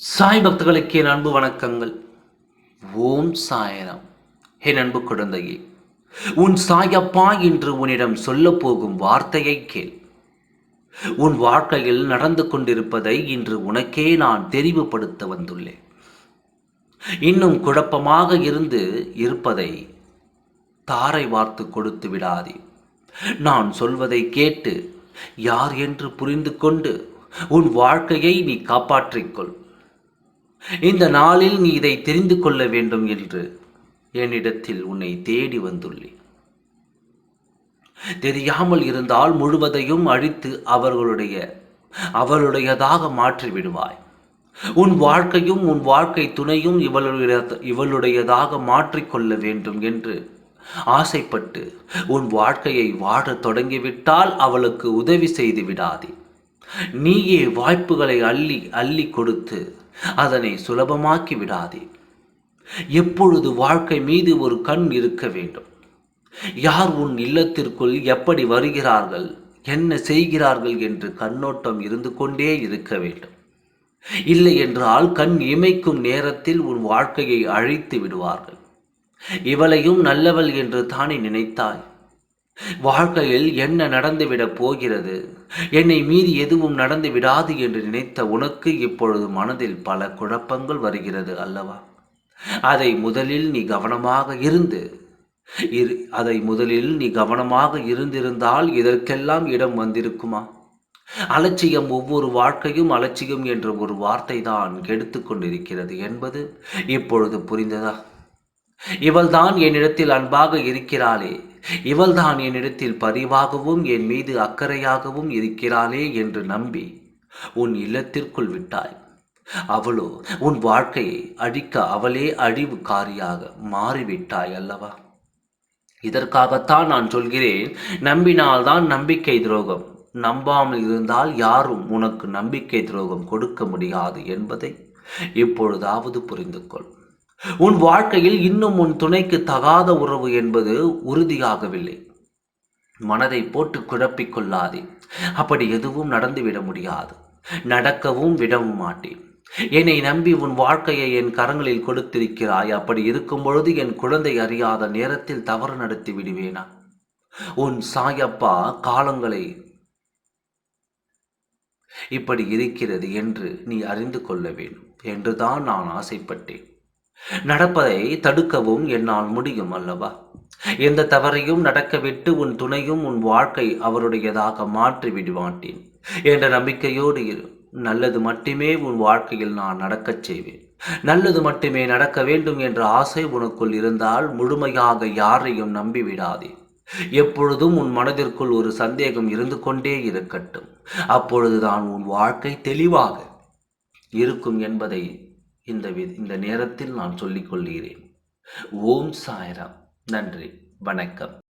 சாய் பக்தர்களுக்கு என் அன்பு வணக்கங்கள். ஓம் சாயராம். என் அன்பு குழந்தையே உன் சாயப்பா என்று உன்னிடம் சொல்லப் போகும் வார்த்தையை கேள். உன் வாழ்க்கையில் நடந்து கொண்டிருப்பதை இன்று உனக்கே நான் தெரிவுபடுத்த வந்துள்ளேன். இன்னும் குழப்பமாக இருந்து இருப்பதை தாரை வார்த்து கொடுத்து விடாதே. நான் சொல்வதை கேட்டு யார் என்று புரிந்து கொண்டு உன் வாழ்க்கையை நீ காப்பாற்றிக்கொள் இந்த நாளில் நீ இதை தெரிந்து கொள்ள வேண்டும் என்று என்னிடத்தில் உன்னை தேடி வந்துள்ளேன். தெரியாமல் இருந்தால் முழுவதையும் அழித்து அவர்களுடைய அவளுடையதாக மாற்றி விடுவாய் உன் வாழ்க்கையும் உன் வாழ்க்கை துணையும் இவளுடைய இவளுடையதாக மாற்றிக்கொள்ள வேண்டும் என்று ஆசைப்பட்டு உன் வாழ்க்கையை வாழத் தொடங்கிவிட்டால் அவளுக்கு உதவி செய்து விடாதே. நீயே வாய்ப்புகளை அள்ளி அள்ளி கொடுத்து அதனை சுலபமாக்கி விடாதே. எப்பொழுது வாழ்க்கை மீது ஒரு கண் இருக்க வேண்டும். யார் உன் இல்லத்திற்குள் எப்படி வருகிறார்கள் என்ன செய்கிறார்கள் என்று கண்ணோட்டம் இருந்து கொண்டே இருக்க வேண்டும். இல்லை என்றால் கண் இமைக்கும் நேரத்தில் உன் வாழ்க்கையை அழித்து விடுவார்கள். இவளையும் நல்லவள் என்று தானே நினைத்தாய்? வாழ்க்கையில் என்ன நடந்துவிடப் போகிறது? என்னை மீறி எதுவும் நடந்து விடாது என்று நினைத்த உனக்கு இப்பொழுது மனதில் பல குழப்பங்கள் வருகிறது அல்லவா? அதை முதலில் நீ கவனமாக இருந்து இரு அதை முதலில் நீ கவனமாக இருந்திருந்தால் இதற்கெல்லாம் இடம் வந்திருக்குமா? அலட்சியம் ஒவ்வொரு வாழ்க்கையும் அலட்சியம் என்ற ஒரு வார்த்தை தான் கெடுத்து கொண்டிருக்கிறது என்பது இப்பொழுது புரிந்ததா? இவள்தான் என்னிடத்தில் அன்பாக இருக்கிறாளே. இவள்தான் என்னிடத்தில் பரிவாகவும் என் மீது அக்கறையாகவும் இருக்கிறாளே என்று நம்பி உன் இல்லத்திற்குள் விட்டாய். அவளோ உன் வாழ்க்கையை அழிக்க அவளே அழிவுக்காரியாக மாறிவிட்டாய் அல்லவா? இதற்காகத்தான் நான் சொல்கிறேன் நம்பினால்தான் நம்பிக்கை துரோகம் நம்பாமல் இருந்தால் யாரும் உனக்கு நம்பிக்கை துரோகம் கொடுக்க முடியாது என்பதை இப்பொழுதாவது புரிந்து கொள் உன் வாழ்க்கையில் இன்னும் உன் துணைக்கு தகாத உறவு என்பது உறுதியாகவில்லை. மனதை போட்டு குழப்பிக் கொள்ளாதே. அப்படி எதுவும் நடந்துவிட முடியாது. நடக்கவும் விடவும் மாட்டேன். என்னை நம்பி உன் வாழ்க்கையை என் கரங்களில் கொடுத்திருக்கிறாய். அப்படி இருக்கும் பொழுது என் குழந்தை அறியாத நேரத்தில் தவறு நடத்தி விடுவேனா? உன் சாயப்பா காலங்களை இப்படி இருக்கிறது என்று நீ அறிந்து கொள்ள வேண்டும். என்றுதான் நான் ஆசைப்பட்டேன். நடப்பதை தடுக்கவும் என்னால் முடியும் அல்லவா? எந்த தவறையும் நடக்கவிட்டு உன் துணையும் உன் வாழ்க்கை அவருடையதாக மாற்றி விடுவாட்டேன் என்ற நம்பிக்கையோடு இரு. நல்லது மட்டுமே உன் வாழ்க்கையில் நான் நடக்கச் செய்வேன். நல்லது மட்டுமே நடக்க வேண்டும் என்ற ஆசை உனக்குள் இருந்தால் முழுமையாக யாரையும் நம்பிவிடாதே. எப்பொழுதும் உன் மனதிற்குள் ஒரு சந்தேகம் இருந்து கொண்டே இருக்கட்டும். அப்பொழுதுதான் உன் வாழ்க்கை தெளிவாக இருக்கும் என்பதை இந்த இந்த நேரத்தில் நான் சொல்லிக்கொள்கிறேன் ஓம் சாய்ராம். நன்றி. வணக்கம்.